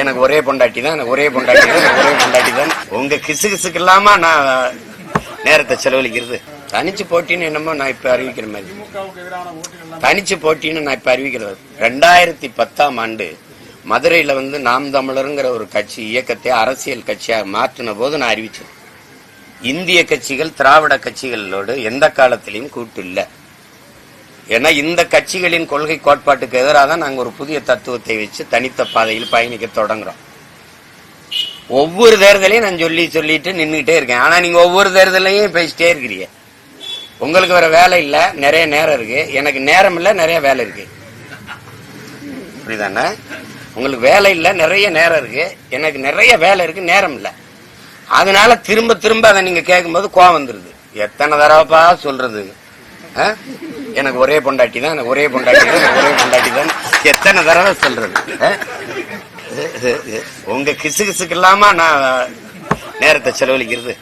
எனக்கு ஒரே பொண்டாட்டி தான் எனக்கு ஒரே பொண்டாட்டி தான் எனக்கு ஒரே பொண்டாட்டி தான். உங்க கிசு கிசுக்கு இல்லாம நான் நேரத்தை செலவழிக்கிறது? தனிச்சு போட்டின்னு என்னமோ நான் இப்ப அறிவிக்கிற மாதிரி. தனிச்சு போட்டின்னு நான் இப்ப அறிவிக்கிறது. ரெண்டாயிரத்தி பத்தாம் ஆண்டு மதுரையில வந்து நாம் தமிழருங்கிற ஒரு கட்சி இயக்கத்தை அரசியல் கட்சியாக மாற்றின போது நான் அறிவிச்சேன் இந்திய கட்சிகள் திராவிட கட்சிகளோடு எந்த காலத்திலையும் கூட்டு இல்லை. ஏன்னா இந்த கட்சிகளின் கொள்கை கோட்பாட்டுக்கு எதிராக தான் நாங்கள் ஒரு புதிய தத்துவத்தை வச்சு தனித்த பாதையில் பயணிக்க தொடங்குறோம். ஒவ்வொரு தேர்தலையும் நான் சொல்லி சொல்லிட்டு நின்றுகிட்டே இருக்கேன். ஆனா நீங்க ஒவ்வொரு தேர்தலையும் பேசிட்டே இருக்கிறீங்க. உங்களுக்கு வேற வேலை இல்ல நிறைய நேரம் இருக்கு. எனக்கு நேரம் இல்ல நிறைய வேலை இருக்கு. புரியுதானே உங்களுக்கு வேலை இல்ல நிறைய நேரம் இருக்கு. எனக்கு நிறைய வேலை இருக்கு நேரம் இல்ல. அதனால திரும்ப திரும்ப அதை நீங்க கேட்கும்போது கோவம் வந்துருது. எத்தனை தடவைப்பா சொல்றது? எனக்கு ஒரே பொண்டாட்டி தான் எனக்கு ஒரே பொண்டாட்டி தான் எனக்கு ஒரே பொண்டாட்டி தான். எத்தனை தடவை சொல்றது? ஆ? உங்க கிசு கிசுக்கு இல்லாம நான் நேரத்தை செலவழிக்கிறது.